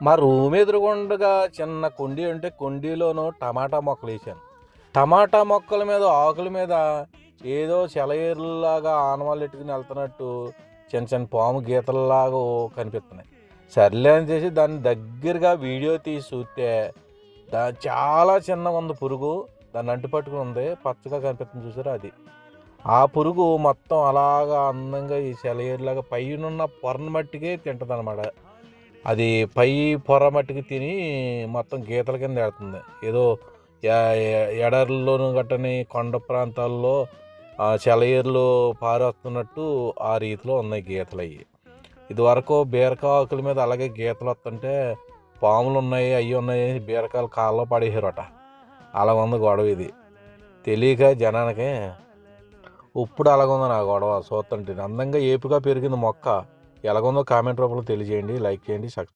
మా రూమ్ ఎదురుగుండగా చిన్న కుండీ ఉంటే కుండీలోనూ టమాటా మొక్కలు వేసాను టమాటా మొక్కల మీద ఆకుల మీద ఏదో సెలయేరులాగా ఆనవాళ్ళు ఎట్టుకుని వెళ్తున్నట్టు చిన్న చిన్న పాము గీతల్లాగా కనిపిస్తున్నాయి. సర్లే అని చేసి దాన్ని దగ్గరగా వీడియో తీసి చూస్తే దా చాలా చిన్నగా ఉంది పురుగు. దాన్ని అంటు పట్టుకుని ఉంది. పచ్చగా కనిపిస్తుంది చూసారా అది. ఆ పురుగు మొత్తం అలాగా అందంగా ఈ సెలయేరులాగా పైనున్న పొరను మట్టికే తింటుంది అనమాట అది పై పొర మట్టికి తిని మొత్తం గీతల కింద వెళ్తుంది ఏదో ఎ- గట్టని కొండ ప్రాంతాల్లో ఆ పారేస్తున్నట్టు ఆ రీతిలో ఉన్నాయి గీతలు అవి ఇదివరకు బీరకాయ ఆకుల మీద అలాగే గీతలు వస్తుంటే పాములు ఉన్నాయి అవి ఉన్నాయి బీరకాయలు కాళ్ళలో పడేసారట అలా ఉంది గొడవ ఇది. తెలియక జనానికి ఇప్పుడు అలాగుంది నా గొడవ చూస్తుంటే అందంగా ఏపుగా పెరిగింది మొక్క. ఎలాగుందో కామెంట్ రూపంలో తెలియజేయండి లైక్ చేయండి